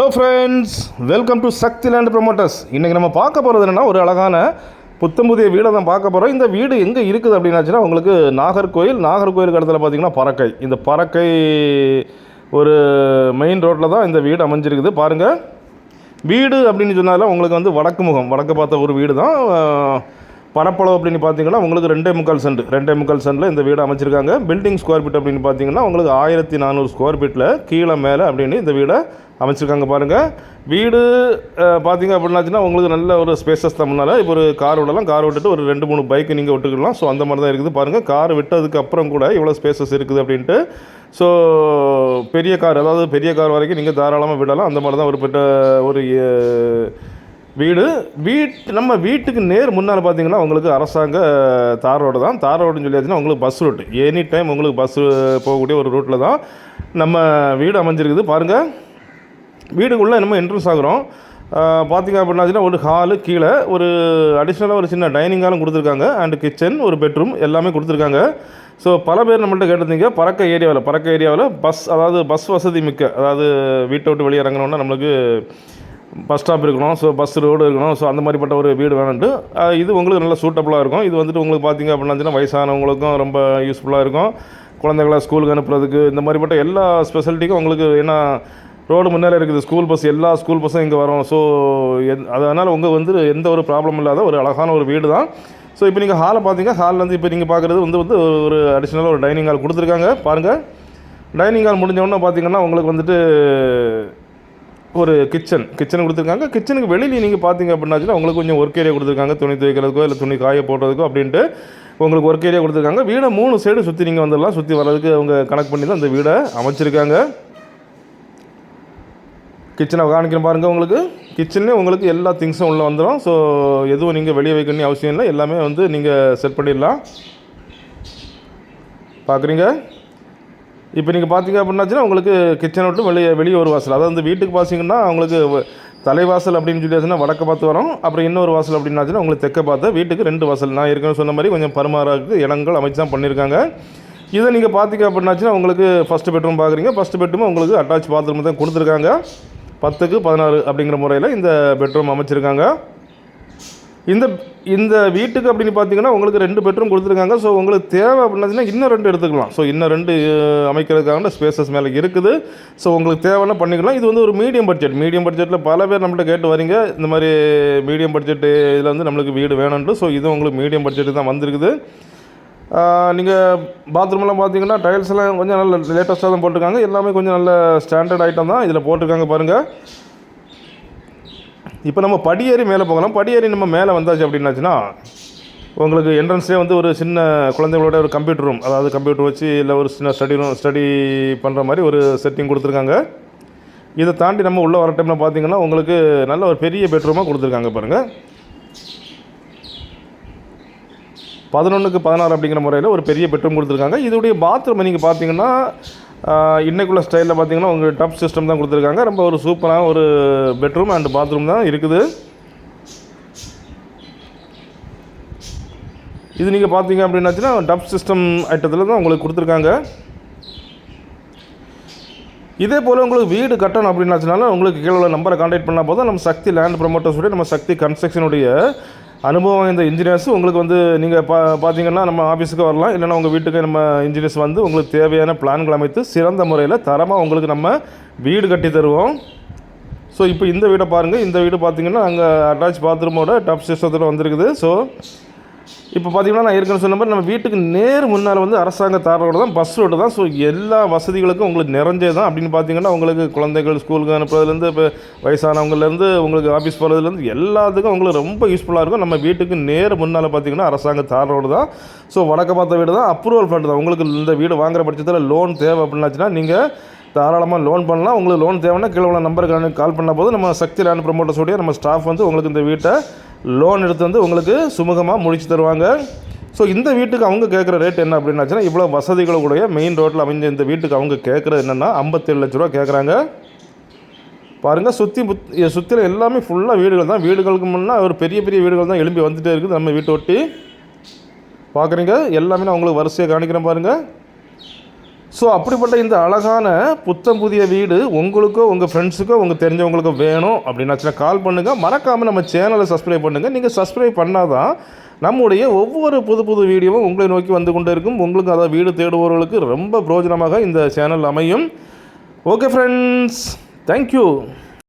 Hello friends welcome to Sakthi land promoters இன்றைக்கி நம்ம பார்க்க போகிறது என்னென்னா ஒரு அழகான புத்தம் புதிய வீடை தான் பார்க்க போகிறோம் இந்த வீடு எங்கே இருக்குது அப்படின்னாச்சுன்னா உங்களுக்கு நாகர்கோயில் நாகர்கோயிலுக்கு இடத்துல பார்த்தீங்கன்னா பறக்கை. இந்த பறக்கை ஒரு மெயின் ரோட்டில் தான் இந்த வீடு அமைஞ்சிருக்குது. பாருங்கள் வீடு அப்படின்னு சொன்னாலும் உங்களுக்கு வந்து வடக்கு முகம். வடக்கு பார்த்த ஒரு வீடு தான் பரப்பளவு அப்படின்னு பார்த்தீங்கன்னா உங்களுக்கு ரெண்டே முக்கால் சென்ட். ரெண்டே முக்கால் சென்ட்டில் இந்த வீடு அமைச்சிருக்காங்க. பில்டிங் ஸ்கொயர் ஃபீட் அப்படின்னு பார்த்தீங்கன்னா உங்களுக்கு ஆயிரத்தி நானூறு ஸ்கொயர் ஃபீட்டில் கீழே மேலே அப்படின்னு இந்த வீடை அமைச்சிருக்காங்க பாருங்கள் வீடு பார்த்தீங்க அப்படின்னாச்சுன்னா உங்களுக்கு நல்ல ஒரு ஸ்பேசஸ் தமிழ்னால இப்போ ஒரு கார் விடலாம் கார் விட்டுட்டு ஒரு ரெண்டு மூணு பைக்கு நீங்கள் விட்டுக்கலாம் ஸோ அந்த மாதிரி தான் இருக்குது. பாருங்கள் கார் விட்டதுக்கு அப்புறம் கூட இவ்வளோ ஸ்பேசஸ் இருக்குது அப்படின்ட்டு. ஸோ பெரிய கார் அதாவது பெரிய கார் வரைக்கும் நீங்கள் தாராளமாக விடலாம். அந்த மாதிரி தான் ஒரு பெட்ட ஒரு வீடு வீட் நம்ம வீட்டுக்கு நேர் முன்னால் பார்த்தீங்கன்னா உங்களுக்கு அரசாங்க தார் ரோடு தான். தார் ரோடுன்னு சொல்லியாச்சுன்னா உங்களுக்கு பஸ் ரூட் எனி டைம் உங்களுக்கு பஸ்ஸு போகக்கூடிய ஒரு ரூட்டில் தான் நம்ம வீடு அமைஞ்சிருக்குது. பாருங்கள் வீடுக்குள்ளே நம்ம என்ட்ரன்ஸ் ஆகுறோம். பார்த்தீங்க அப்படின்னாச்சுன்னா ஒரு ஹாலு கீழே ஒரு அடிஷ்னலாக ஒரு சின்ன டைனிங் ஹாலும் கொடுத்துருக்காங்க. அண்ட் கிச்சன் ஒரு பெட்ரூம் எல்லாமே கொடுத்துருக்காங்க. ஸோ பல பேர் நம்மள்ட்ட கேட்டிருந்தீங்க. பறக்க ஏரியாவில் பறக்க ஏரியாவில் பஸ் அதாவது பஸ் வசதி மிக்க அதாவது வீட்டை விட்டு வெளியே இறங்கினோன்னா நம்மளுக்கு பஸ் ஸ்டாப் இருக்கணும் ஸோ பஸ் ரோடு இருக்கணும் ஸோ அந்த மாதிரிப்பட்ட ஒரு வீடு வேணுன்ட்டு இது உங்களுக்கு நல்ல சூட்டபுளாக இருக்கும். இது வந்துட்டு உங்களுக்கு பார்த்தீங்க அப்படின்னா வயசானவங்களுக்கும் ரொம்ப யூஸ்ஃபுல்லாக இருக்கும். குழந்தைகளை ஸ்கூலுக்கு அனுப்புறதுக்கு இந்த மாதிரிப்பட்ட எல்லா ஸ்பெஷாலிட்டிக்கும் உங்களுக்கு ஏன்னா ரோடு முன்னாலே இருக்குது ஸ்கூல் பஸ் எல்லா ஸ்கூல் பஸ்ஸும் இங்கே வரும். ஸோ அதனால் உங்கள் வந்து எந்த ஒரு ப்ராப்ளம் இல்லாத ஒரு அழகான ஒரு வீடு தான். ஸோ இப்போ நீங்கள் ஹாலை பார்த்தீங்க ஹாலில் வந்து இப்போ நீங்கள் பார்க்குறது வந்து வந்து ஒரு அடிஷ்னலாக ஒரு டைனிங் ஹால் கொடுத்துருக்காங்க. பாருங்கள் டைனிங் ஹால் முடிஞ்சவுடனே பார்த்தீங்கன்னா உங்களுக்கு வந்துட்டு ஒரு கிச்சன் கிச்சன் கொடுத்துருக்காங்க. கிச்சனுக்கு வெளியில் நீங்கள் பார்த்தீங்க அப்படின்னாச்சுன்னா உங்களுக்கு கொஞ்சம் ஒர்க் ஏரியா கொடுத்துருக்காங்க. துணி துவைக்கிறதுக்கோ இல்லை துணி காய போடுறதுக்கோ அப்படின்ட்டு உங்களுக்கு ஒர்க் ஏரியா கொடுத்துருக்காங்க. வீடை மூணு சைடு சுற்றி நீங்கள் வந்துடலாம். சுற்றி வர்றதுக்கு அவங்க கனெக்ட் பண்ணி தான் அந்த வீடை அமைச்சிருக்காங்க. கிச்சனை காணிக்கிறேன் பாருங்கள் உங்களுக்கு. கிச்சன்லேயே உங்களுக்கு எல்லா திங்ஸும் உள்ளே வந்துடும் ஸோ எதுவும் நீங்கள் வெளியே வைக்கணும் அவசியம் இல்லை. எல்லாமே வந்து நீங்கள் செட் பண்ணிடலாம். பார்க்குறீங்க? இப்போ நீங்கள் பார்த்தீங்க அப்படின்னாச்சுன்னா உங்களுக்கு கிச்சன் விட்டு வெளியே வெளியே ஒரு வாசல். அதாவது வந்து வீட்டுக்கு பார்த்தீங்கன்னா உங்களுக்கு வ- தலைவாசல் அப்படின்னு சொல்லியாச்சுன்னா வடக்க பார்த்து வரும். அப்புறம் இன்னொரு வாசல் அப்படின்னாச்சுன்னா உங்களுக்கு தெற்க பார்த்து வீட்டுக்கு ரெண்டு வாசல். நான் ஏற்கனவே சொன்ன மாதிரி கொஞ்சம் பருமாறாக்கு இடங்கள் அமைச்சு தான் பண்ணியிருக்காங்க. இதை நீங்கள் பார்த்தீங்க அப்படின்னாச்சுன்னா உங்களுக்கு ஃபஸ்ட்டு பெட்ரூம் பார்க்குறீங்க. ஃபஸ்ட்டு பெட்ரூம் உங்களுக்கு அட்டாச் பாத்ரூம் தான் கொடுத்துருக்காங்க. பத்துக்கு பதினாறு அப்படிங்கிற முறையில் இந்த பெட்ரூம் அமைச்சிருக்காங்க. இந்த இந்த வீட்டுக்கு அப்படின்னு பார்த்தீங்கன்னா உங்களுக்கு ரெண்டு பெட்ரூம் கொடுத்துருக்காங்க. ஸோ உங்களுக்கு தேவை அப்படின்னா இன்னும் ரெண்டு எடுத்துக்கலாம். ஸோ இன்னும் ரெண்டு அமைக்கிறதுக்காக ஸ்பேசஸ் மேலே இருக்குது. ஸோ உங்களுக்கு தேவைன்னா பண்ணிக்கலாம். இது வந்து ஒரு மீடியம் பட்ஜெட் மீடியம் பட்ஜெட்டில் பல பேர் நம்மள்ட்ட கேட்டு வரீங்க. இந்த மாதிரி மீடியம் பட்ஜெட் இதில் வந்து நம்மளுக்கு வீடு வேணும்ன்ட்டு. ஸோ இது உங்களுக்கு மீடியம் பட்ஜெட்டு தான் வந்திருக்குது. நீங்கள் பாத்ரூம்லாம் பார்த்தீங்கன்னா டைல்ஸ்லாம் கொஞ்சம் நல்ல லேட்டஸ்ட்டாக தான் போட்டிருக்காங்க. எல்லாமே கொஞ்சம் நல்ல ஸ்டாண்டர்ட் ஐட்டம் தான். இதில் போட்டிருக்காங்க பாருங்கள் இப்போ நம்ம படியேறி மேலே போகலாம். படியேறி நம்ம மேலே வந்தாச்சு அப்படின்னாச்சுன்னா உங்களுக்கு என்ட்ரன்ஸ்லேயே வந்து ஒரு சின்ன குழந்தைங்களோட ஒரு கம்ப்யூட்டர் ரூம் அதாவது கம்ப்யூட்டர் வச்சு இல்லை ஒரு சின்ன ஸ்டடி ரூம் ஸ்டடி பண்ணுற மாதிரி ஒரு செட்டிங் கொடுத்துருக்காங்க. இதை தாண்டி நம்ம உள்ளே வர டைமில் பார்த்தீங்கன்னா உங்களுக்கு நல்ல ஒரு பெரிய பெட்ரூமாக கொடுத்துருக்காங்க பாருங்கள் பதினொன்றுக்கு பதினாறு அப்படிங்கிற முறையில் ஒரு பெரிய பெட்ரூம் கொடுத்துருக்காங்க. இதோடைய பாத்ரூம் நீங்கள் பார்த்தீங்கன்னா இன்றைக்குள்ள ஸ்டைலில் பார்த்தீங்கன்னா உங்களுக்கு டப் சிஸ்டம் தான் கொடுத்துருக்காங்க. ரொம்ப ஒரு சூப்பரான ஒரு பெட்ரூம் அண்ட் பாத்ரூம் தான் இருக்குது. இது நீங்கள் பார்த்தீங்க அப்படின்னாச்சுன்னா டப் சிஸ்டம் ஐட்டத்தில் தான் உங்களுக்கு கொடுத்துருக்காங்க. இதே போல் உங்களுக்கு வீடு கட்டணும் அப்படின்னாச்சுனாலும் உங்களுக்கு கீழே உள்ள நம்பரை காண்டாக்ட் பண்ணால் போதும். நம்ம சக்தி லேண்ட் ப்ரொமோட்டர்ஸுடைய நம்ம சக்தி கன்ஸ்ட்ரக்ஷனுடைய அனுபவம் வாய்ந்த இன்ஜினியர்ஸ் உங்களுக்கு வந்து நீங்கள் பா பார்த்தீங்கன்னா நம்ம ஆஃபீஸுக்கு வரலாம். இல்லைன்னா உங்கள் வீட்டுக்கு நம்ம இன்ஜினியர்ஸ் வந்து உங்களுக்கு தேவையான பிளான்கள் அமைத்து சிறந்த முறையில் தரமாக உங்களுக்கு நம்ம வீடு கட்டி தருவோம். ஸோ இப்போ இந்த வீடை பாருங்கள் இந்த வீடு பார்த்தீங்கன்னா அங்கே அட்டாச் பாத்ரூமோட டப் சிஸ்டத்தில் வந்திருக்குது. ஸோ இப்போ பார்த்தீங்கன்னா நான் ஏற்கனவே சொன்ன மாதிரி நம்ம வீட்டுக்கு நேர் முன்னால் வந்து அரசாங்க தார் ரோடு தான் பஸ் ரோடு தான். ஸோ எல்லா வசதிகளுக்கும் உங்களுக்கு நிறைஞ்சே தான். அப்படின்னு பார்த்தீங்கன்னா உங்களுக்கு குழந்தைகள் ஸ்கூலுக்கு அனுப்புறதுலேருந்து இப்போ வயசானவங்கலேருந்து உங்களுக்கு ஆஃபீஸ் போகிறதுலேருந்து எல்லாத்துக்கும் உங்களுக்கு ரொம்ப யூஸ்ஃபுல்லாக இருக்கும். நம்ம வீட்டுக்கு நேர் முன்னால் பார்த்தீங்கன்னா அரசாங்க தார் ரோடு தான். ஸோ வடக்க பார்த்த வீடு தான் அப்ரூவல் ஃபண்ட் தான். உங்களுக்கு இந்த வீடு வாங்குற பட்சத்தில் லோன் தேவை அப்படின்னாச்சுன்னா நீங்கள் தாராளமாக லோன் பண்ணலாம். உங்களுக்கு லோன் தேவைன்னா கீழே உள்ள நம்பருக்கு கால் பண்ண போது நம்ம சக்தி லேண்ட் ப்ரொமோட்டர்ஸோடைய நம்ம ஸ்டாஃப் வந்து உங்களுக்கு இந்த வீட்டை லோன் எடுத்து வந்து உங்களுக்கு சுமூகமாக முடிச்சு தருவாங்க. ஸோ இந்த வீட்டுக்கு அவங்க கேட்குற ரேட் என்ன அப்படின்னாச்சுன்னா இவ்வளோ வசதிகளுடைய மெயின் ரோட்டில் அமைஞ்ச இந்த வீட்டுக்கு அவங்க கேட்குறது என்னென்னா ஐம்பத்தேழு லட்ச ரூபா கேட்குறாங்க பாருங்கள் சுற்றி புத் சுற்றில எல்லாமே ஃபுல்லாக வீடுகள் தான். வீடுகளுக்கு முன்னே ஒரு பெரிய பெரிய வீடுகள் தான் எழும்பி வந்துகிட்டே இருக்குது நம்ம வீட்டை ஒட்டி. பார்க்குறீங்க எல்லாமே நான் உங்களுக்கு வரிசையாக காணிக்கிறேன் பாருங்கள் ஸோ அப்படிப்பட்ட இந்த அழகான புத்தம் புதிய வீடு உங்களுக்கோ உங்கள் ஃப்ரெண்ட்ஸுக்கோ உங்கள் தெரிஞ்சவங்களுக்கோ வேணும் அப்படின்னாச்சுன்னா கால் பண்ணுங்கள் மறக்காமல் நம்ம சேனலை சப்ஸ்கிரைப் பண்ணுங்கள் நீங்கள் சப்ஸ்கிரைப் பண்ணாதான் நம்முடைய ஒவ்வொரு புது புது வீடியோவும் உங்களை நோக்கி வந்து கொண்டே இருக்கும். உங்களுக்கு அதாவது வீடு தேடுபவர்களுக்கு ரொம்ப பிரயோஜனமாக இந்த சேனல் அமையும். Okay friends thank you